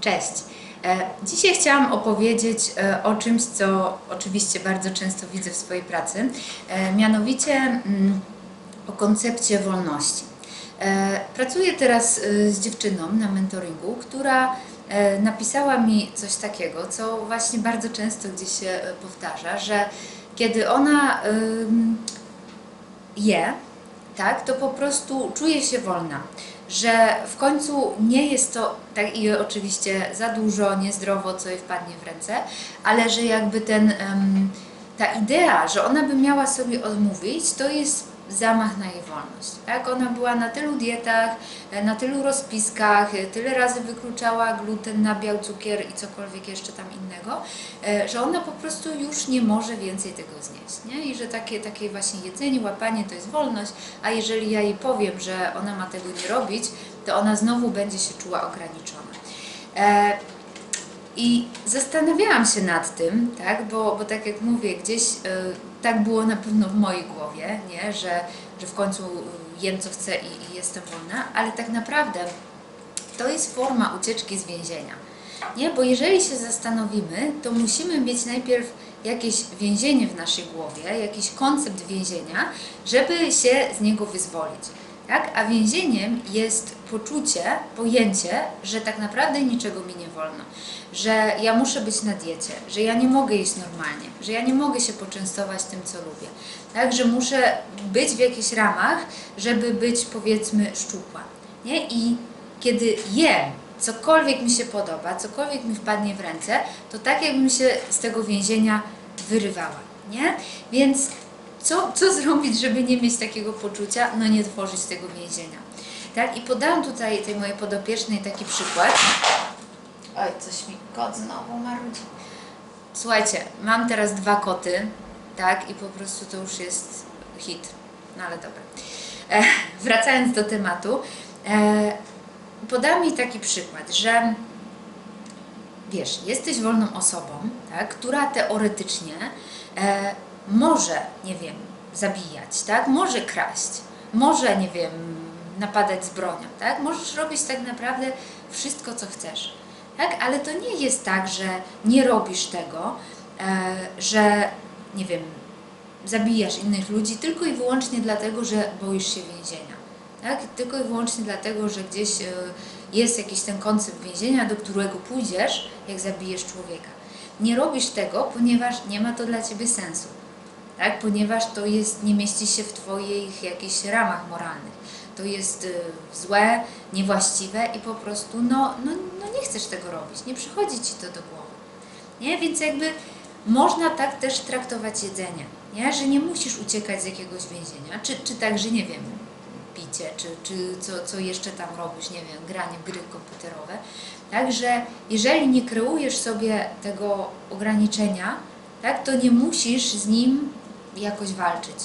Cześć. E, Dzisiaj chciałam opowiedzieć e, o czymś, co oczywiście bardzo często widzę w swojej pracy, e, mianowicie mm, o koncepcie wolności. Pracuję teraz z dziewczyną na mentoringu, która napisała mi coś takiego, co właśnie bardzo często gdzieś się powtarza, że kiedy ona je, tak, to po prostu czuje się wolna. Że w końcu nie jest to, tak i oczywiście za dużo, niezdrowo, co jej wpadnie w ręce, ale że jakby ten, ta idea, że ona by miała sobie odmówić, to jest zamach na jej wolność. Tak? Ona była na tylu dietach, e, na tylu rozpiskach, e, tyle razy wykluczała gluten, nabiał, cukier i cokolwiek jeszcze tam innego, e, że ona po prostu już nie może więcej tego znieść. Nie? I że takie, takie właśnie jedzenie, łapanie to jest wolność, a jeżeli ja jej powiem, że ona ma tego nie robić, to ona znowu będzie się czuła ograniczona. I zastanawiałam się nad tym, tak, bo, bo tak jak mówię, gdzieś tak było na pewno w mojej głowie, nie? Że, że w końcu jem co chcę i, i jestem wolna, ale tak naprawdę to jest forma ucieczki z więzienia. Nie? Bo jeżeli się zastanowimy, to musimy mieć najpierw jakieś więzienie w naszej głowie, jakiś koncept więzienia, żeby się z niego wyzwolić. Tak? A więzieniem jest poczucie, pojęcie, że tak naprawdę niczego mi nie wolno, że ja muszę być na diecie, że ja nie mogę jeść normalnie, że ja nie mogę się poczęstować tym, co lubię, tak? że muszę być w jakichś ramach, żeby być powiedzmy szczupła. Nie? I kiedy jem cokolwiek mi się podoba, cokolwiek mi wpadnie w ręce, to tak jakbym się z tego więzienia wyrywała. Nie? Więc co, co zrobić, żeby nie mieć takiego poczucia? No nie tworzyć tego więzienia. Tak? I podałam tutaj tej mojej podopiecznej taki przykład. Oj, coś mi kot znowu marudzi. Słuchajcie, mam teraz dwa koty, tak? I po prostu to już jest hit. No ale dobra. E, wracając do tematu, e, podam mi taki przykład, że wiesz, jesteś wolną osobą, tak, która teoretycznie e, może, nie wiem, zabijać, tak, może kraść, może, nie wiem, napadać z bronią, tak, możesz robić tak naprawdę wszystko, co chcesz, tak, ale to nie jest tak, że nie robisz tego, e, że, nie wiem, zabijasz innych ludzi tylko i wyłącznie dlatego, że boisz się więzienia. Tak? Tylko i wyłącznie dlatego, że gdzieś e, jest jakiś ten koncept więzienia, do którego pójdziesz, jak zabijesz człowieka. Nie robisz tego, ponieważ nie ma to dla ciebie sensu. Tak? Ponieważ to jest, nie mieści się w twoich jakichś ramach moralnych. To jest e, złe, niewłaściwe i po prostu no, no, no nie chcesz tego robić, nie przychodzi ci to do głowy. Nie? Więc jakby można tak też traktować jedzenie, nie? że nie musisz uciekać z jakiegoś więzienia, czy, czy także, nie wiem, picie, czy, czy co, co jeszcze tam robisz, nie wiem, granie gry komputerowe. Także jeżeli nie kreujesz sobie tego ograniczenia, tak, to nie musisz z nim jakoś walczyć.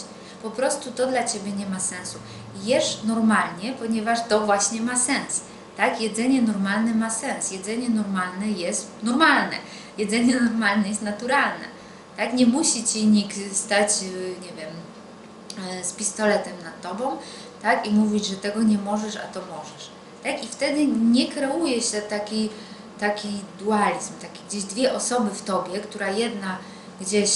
Po prostu to dla Ciebie nie ma sensu. Jesz normalnie, ponieważ to właśnie ma sens. Tak? Jedzenie normalne ma sens. Jedzenie normalne jest normalne. Jedzenie normalne jest naturalne. Tak? Nie musi Ci nikt stać, y, nie wiem, e, z pistoletem nad Tobą tak? i mówić, że tego nie możesz, a to możesz. Tak? I wtedy nie kreuje się taki, taki dualizm, taki gdzieś dwie osoby w Tobie, która jedna gdzieś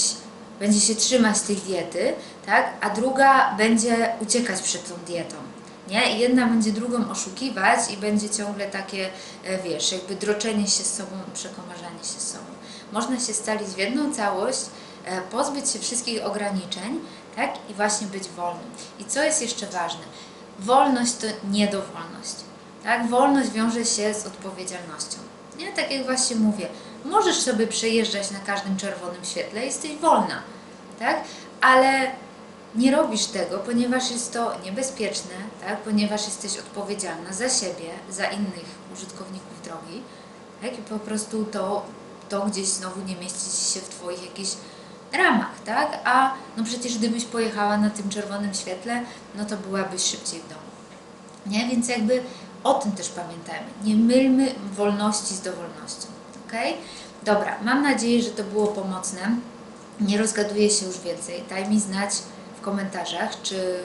będzie się trzymać tej diety, tak? a druga będzie uciekać przed tą dietą. Nie? I jedna będzie drugą oszukiwać i będzie ciągle takie, e, wiesz, jakby droczenie się z sobą, przekomarzanie się z sobą. Można się stalić w jedną całość, e, pozbyć się wszystkich ograniczeń, tak? I właśnie być wolnym. I co jest jeszcze ważne? Wolność to niedowolność. Tak? Wolność wiąże się z odpowiedzialnością. Nie? Tak jak właśnie mówię, możesz sobie przejeżdżać na każdym czerwonym świetle, jesteś wolna, tak? Ale nie robisz tego, ponieważ jest to niebezpieczne, tak? ponieważ jesteś odpowiedzialna za siebie, za innych użytkowników drogi, tak? i po prostu to, to gdzieś znowu nie mieści się w Twoich jakichś ramach, tak? A no przecież gdybyś pojechała na tym czerwonym świetle, no to byłabyś szybciej w domu. Nie? Więc jakby o tym też pamiętajmy. Nie mylmy wolności z dowolnością. Ok? Dobra, mam nadzieję, że to było pomocne. Nie rozgaduję się już więcej. Daj mi znać w komentarzach, czy,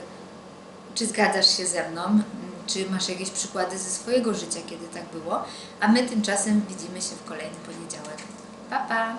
czy zgadzasz się ze mną, czy masz jakieś przykłady ze swojego życia, kiedy tak było. A my tymczasem widzimy się w kolejny poniedziałek. Pa, pa!